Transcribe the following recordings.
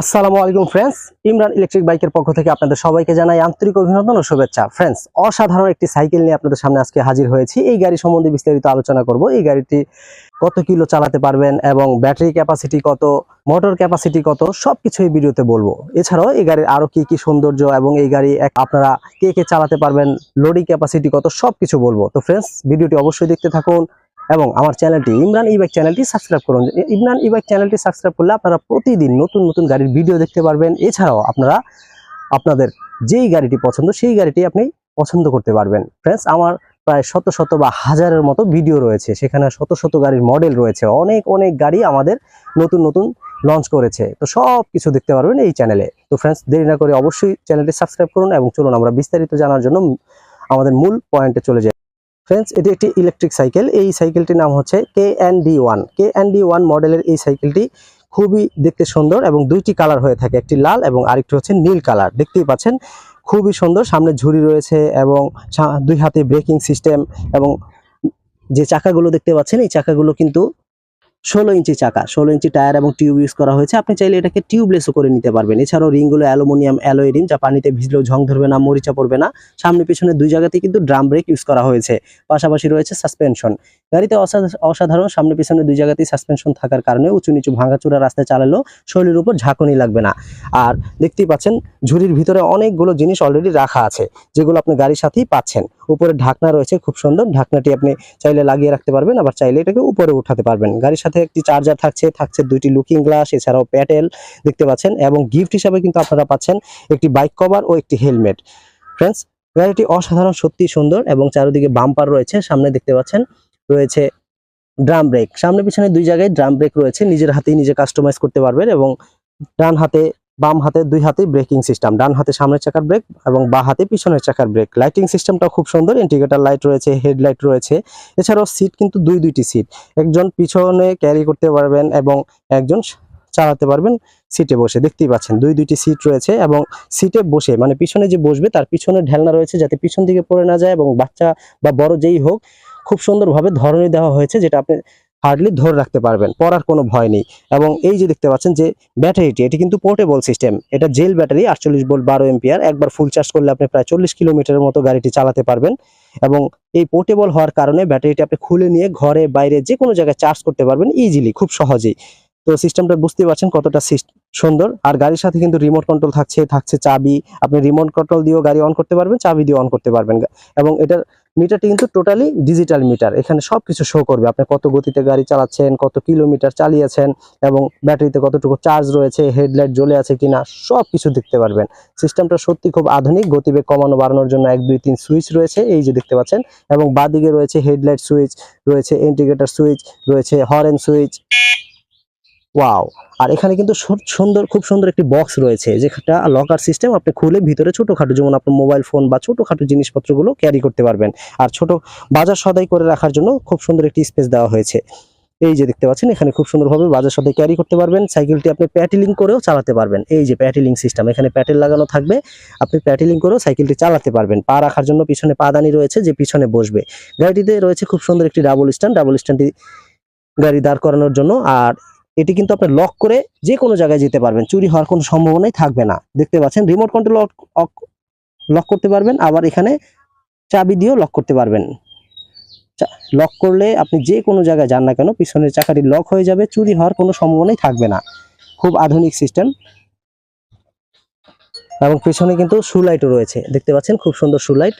আসসালামু আলাইকুম friends Imran electric বাইকের পক্ষ থেকে আপনাদের সবাইকে জানাই আন্তরিক অভিনন্দন ও শুভেচ্ছা। ফ্রেন্ডস অসাধারণ একটি সাইকেল নিয়ে আপনাদের সামনে আজকে হাজির হয়েছি। এই গাড়ি সম্বন্ধে বিস্তারিত আলোচনা করব। এই গাড়িটি কত কিলো চালাতে পারবেন এবং ব্যাটারি ক্যাপাসিটি কত মোটর ক্যাপাসিটি কত, সবকিছু এই ভিডিওতে বলব। এছাড়াও এই গাড়ির আরও কি কি সৌন্দর্য এবং এই গাড়ি আপনারা কে কে চালাতে পারবেন লোডিং ক্যাপাসিটি কত, সবকিছু বলব। তো ফ্রেন্ডস ভিডিওটি অবশ্যই দেখতে থাকুন। এবং আমার চ্যানেলটি ইমরান ই বাইক চ্যানেলটি সাবস্ক্রাইব করুন। ইমরান ইবাইক চ্যানেলটি সাবস্ক্রাইব করলে আপনারা প্রতিদিন নতুন নতুন গাড়ির ভিডিও দেখতে পারবেন। এছাড়াও আপনারা আপনাদের যেই গাড়িটি পছন্দ, সেই গাড়িটি আপনি পছন্দ করতে পারবেন। ফ্রেন্ডস আমার প্রায় শত শত বা হাজারের মতো ভিডিও রয়েছে। সেখানে শত শত গাড়ির মডেল রয়েছে। অনেক অনেক গাড়ি আমাদের নতুন নতুন লঞ্চ করেছে। তো সব কিছু দেখতে পারবেন এই চ্যানেলে তো ফ্রেন্ডস দেরি না করে অবশ্যই চ্যানেলটি সাবস্ক্রাইব করুন এবং চলুন আমরা বিস্তারিত জানার জন্য আমাদের মূল পয়েন্টে চলে যাই। ফ্রেন্ডস এটি একটি ইলেকট্রিক সাইকেল এই সাইকেলটির নাম হচ্ছে K N D one K N D one মডেলের এই সাইকেলটি খুবই দেখতে সুন্দর এবং দুইটি কালার হয়ে থাকে, একটি লাল এবং আরেকটি হচ্ছে নীল কালার দেখতেই পাচ্ছেন, খুবই সুন্দর। সামনে ঝুড়ি রয়েছে এবং দুই হাতে ব্রেকিং সিস্টেম এবং যে চাকাগুলো দেখতে পাচ্ছেন, এই চাকাগুলো কিন্তু ষোলো ইঞ্চি চাকা, ষোলো ইঞ্চি টায়ার এবং টিউব ইউজ করা হয়েছে। আপনি চাইলে এটাকে টিউবলেসও করে নিতে পারবেন। এছাড়াও রিংগুলো অ্যালুমিনিয়াম অ্যালোয় রিং, যা পানিতে ভিজলেও ঝং ধরবে না, মরিচা পড়বে না। সামনে পিছনে দুই জায়গাতে কিন্তু ড্রাম ব্রেক ইউজ করা হয়েছে। পাশাপাশি রয়েছে সাসপেনশন। গাড়িতে অসা- অসাধারণ, সামনে পিছনে দুই জায়গাতেই সাসপেনশন থাকার কারণে উঁচু নিচু ভাঙাচোরা রাস্তায় চালালেও শরীরের উপর ঝাঁকুনি লাগবে না। আর দেখতেই পাচ্ছেন, ঝুড়ির ভিতরে অনেকগুলো জিনিস অলরেডি রাখা আছে, যেগুলো আপনি গাড়ির সাথেই পাচ্ছেন। উপরে ঢাকনা রয়েছে, খুব সুন্দর। ঢাকনাটি আপনি চাইলে লাগিয়ে রাখতে পারবেন, আবার চাইলে এটাকে উপরে উঠাতে পারবেন। গাড়ির সাথে একটি চার্জার থাকছে থাকছে দুইটি লুকিং গ্লাস এছাড়াও প্যাটেল দেখতে পাচ্ছেন এবং গিফট হিসাবে কিন্তু আপনারা পাচ্ছেন একটি বাইক কভার ও একটি হেলমেট ফ্রেন্ডস গাড়িটি অসাধারণ সত্যি সুন্দর এবং চারিদিকে বাম্পার রয়েছে, সামনে দেখতে পাচ্ছেন রয়েছে ড্রাম ব্রেক সামনে পিছনে দুই জায়গায় ড্রাম ব্রেক রয়েছে, নিজের হাতেই নিজে কাস্টমাইজ করতে পারবেন এবং ডান হাতে বাম হাতে, দুই হাতেই ব্রেকিং সিস্টেম। ডান হাতে সামনের চাকার ব্রেক এবং বা হাতে পিছনের চাকার ব্রেক। লাইটিং সিস্টেমটা খুব সুন্দর। ইন্ডিকেটর লাইট রয়েছে হেডলাইট রয়েছে। এছাড়াও সিট কিন্তু দুই, দুইটি সিট একজন পিছনে ক্যারি করতে পারবেন এবং একজন চালাতে পারবেন সিটে বসে। দেখতেই পাচ্ছেন, দুই, দুইটি সিট রয়েছে এবং সিটে বসে মানে পিছনে যে বসবে তার পিছনে ঢেলনা রয়েছে যাতে পিছন দিকে পড়ে না যায় এবং বাচ্চা বা বড় যেই হোক, খুব সুন্দরভাবে ধরনী দেওয়া হয়েছে যেটা আপনি হার্ডলি ধরে রাখতে পারবেন, পড়ার কোনো ভয় নেই। এবং এই যে দেখতে পাচ্ছেন যে ব্যাটারিটি এটি কিন্তু পোর্টেবল সিস্টেম এটা জেল ব্যাটারি আটচল্লিশ ভোল্ট বারো এম্পিয়ার একবার ফুল চার্জ করলে আপনি প্রায় চল্লিশ কিলোমিটারের মতো গাড়িটি চালাতে পারবেন। এবং এই পোর্টেবল হওয়ার কারণে ব্যাটারিটি আপনি খুলে নিয়ে ঘরে, বাইরে যে কোনো জায়গায় চার্জ করতে পারবেন ইজিলি খুব সহজেই। তো সিস্টেমটা বুঝতে পারছেন কতটা সুন্দর। আর গাড়ির সাথে কিন্তু রিমোট কন্ট্রোল থাকছে থাকছে চাবি। আপনি রিমোট কন্ট্রোল দিয়েও গাড়ি অন করতে পারবেন, চাবি দিয়ে অন করতে পারবেন। এবং এটার মিটারটি কিন্তু টোটালি ডিজিটাল মিটার এখানে সব কিছু শো করবে। আপনি কত গতিতে গাড়ি চালাচ্ছেন, কত কিলোমিটার চালিয়েছেন এবং ব্যাটারিতে কতটুকু চার্জ রয়েছে হেডলাইট জ্বলে আছে কিনা সব কিছু দেখতে পারবেন। সিস্টেমটা সত্যি খুব আধুনিক, গতিবেগ কমানো, বাড়ানোর জন্য এক, দুই, তিন সুইচ রয়েছে, এই যে দেখতে পাচ্ছেন। এবং বাদিকে রয়েছে হেডলাইট সুইচ রয়েছে ইন্ডিকেটর সুইচ রয়েছে হরেন সুইচ ওয়াও আর এখানে কিন্তু সুন্দর, খুব সুন্দর একটি বক্স রয়েছে যেটা লকার সিস্টেম আপনি খুলে ভিতরে ছোটখাটো যেমন আপনার মোবাইল ফোন বা ছোটখাটো জিনিসপত্রগুলো ক্যারি করতে পারবেন। আর ছোট বাজার সদাই করে রাখার জন্য খুব সুন্দর একটি স্পেস দেওয়া হয়েছে। এই যে দেখতে পাচ্ছেন, এখানে খুব সুন্দরভাবে বাজার সদাই ক্যারি করতে পারবেন সাইকেলটি আপনি প্যাটেলিং করেও চালাতে পারবেন। এই যে প্যাটেলিং সিস্টেম এখানে প্যাটেল লাগানো থাকবে, আপনি প্যাটেলিং করেও সাইকেলটি চালাতে পারবেন। পা রাখার জন্য পিছনে পাদানি রয়েছে, যে পিছনে বসবে। গাড়িটিতে রয়েছে খুব সুন্দর একটি ডাবল স্ট্যান্ড ডাবল স্ট্যান্ডটি গাড়ি দাঁড় করানোর জন্য। আর এটি কিন্তু আপনি লক করে যে কোনো জায়গায় যেতে পারবেন। চুরি হওয়ার কোনো সম্ভাবনাই থাকবে না। দেখতে পাচ্ছেন রিমোট কন্ট্রোল লক করতে পারবেন, আবার এখানে চাবি দিয়েও লক করতে পারবেন। লক করলে আপনি যে কোনো জায়গায় যান না কেন, পিছনের চাকাটি লক হয়ে যাবে, চুরি হওয়ার কোনো সম্ভাবনাই থাকবে না। খুব আধুনিক সিস্টেম এবং পিছনে কিন্তু সুলাইটও রয়েছে। দেখতে পাচ্ছেন, খুব সুন্দর সুলাইট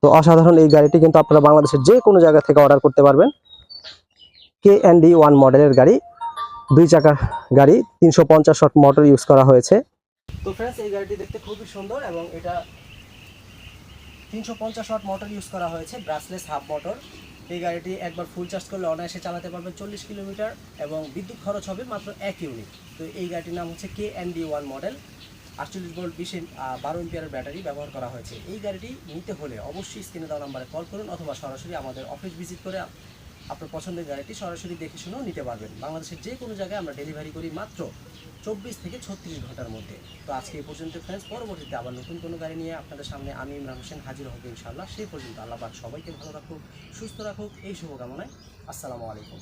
তো অসাধারণ এই গাড়িটি কিন্তু আপনারা বাংলাদেশের যে কোনো জায়গা থেকে অর্ডার করতে পারবেন। কে এন ডি ওয়ান মডেলের গাড়ি। দুই চাকার গাড়ি, তিনশো পঞ্চাশ শট মোটর ইউজ করা হয়েছে। তো ফ্রেন্ডস এই গাড়িটি দেখতে খুবই সুন্দর এবং এটা তিনশো পঞ্চাশ ওয়াট মোটর ইউজ করা হয়েছে ব্রাসলেস হাফ মোটর এই গাড়িটি একবার ফুল চার্জ করলে অনায়াসে চালাতে পারবেন চল্লিশ কিলোমিটার এবং বিদ্যুৎ খরচ হবে মাত্র এক ইউনিট তো এই গাড়িটির নাম হচ্ছে K N D one model আটচল্লিশ ভোল্ট বিশ বারো এম্পিয়ারের ব্যাটারি ব্যবহার করা হয়েছে। এই গাড়িটি নিতে হলে অবশ্যই স্ক্রিনে দেওয়া নাম্বারে কল করুন অথবা সরাসরি আমাদের অফিস ভিজিট করে আপনার পছন্দের গাড়িটি সরাসরি দেখে শুনেও নিতে পারবেন। বাংলাদেশের যে কোনো জায়গায় আমরা ডেলিভারি করি মাত্র চব্বিশ থেকে ছত্রিশ ঘণ্টার মধ্যে। তো আজকে এই পর্যন্ত ফ্রেন্ডস পরবর্তীতে আবার নতুন কোনো গাড়ি নিয়ে আপনাদের সামনে আমি ইমরান হোসেন হাজির হব ইনশাল্লাহ সেই পর্যন্ত আল্লাহ সবাইকে ভালো রাখুক, সুস্থ রাখুক, এই শুভকামনায় আসসালামু আলাইকুম।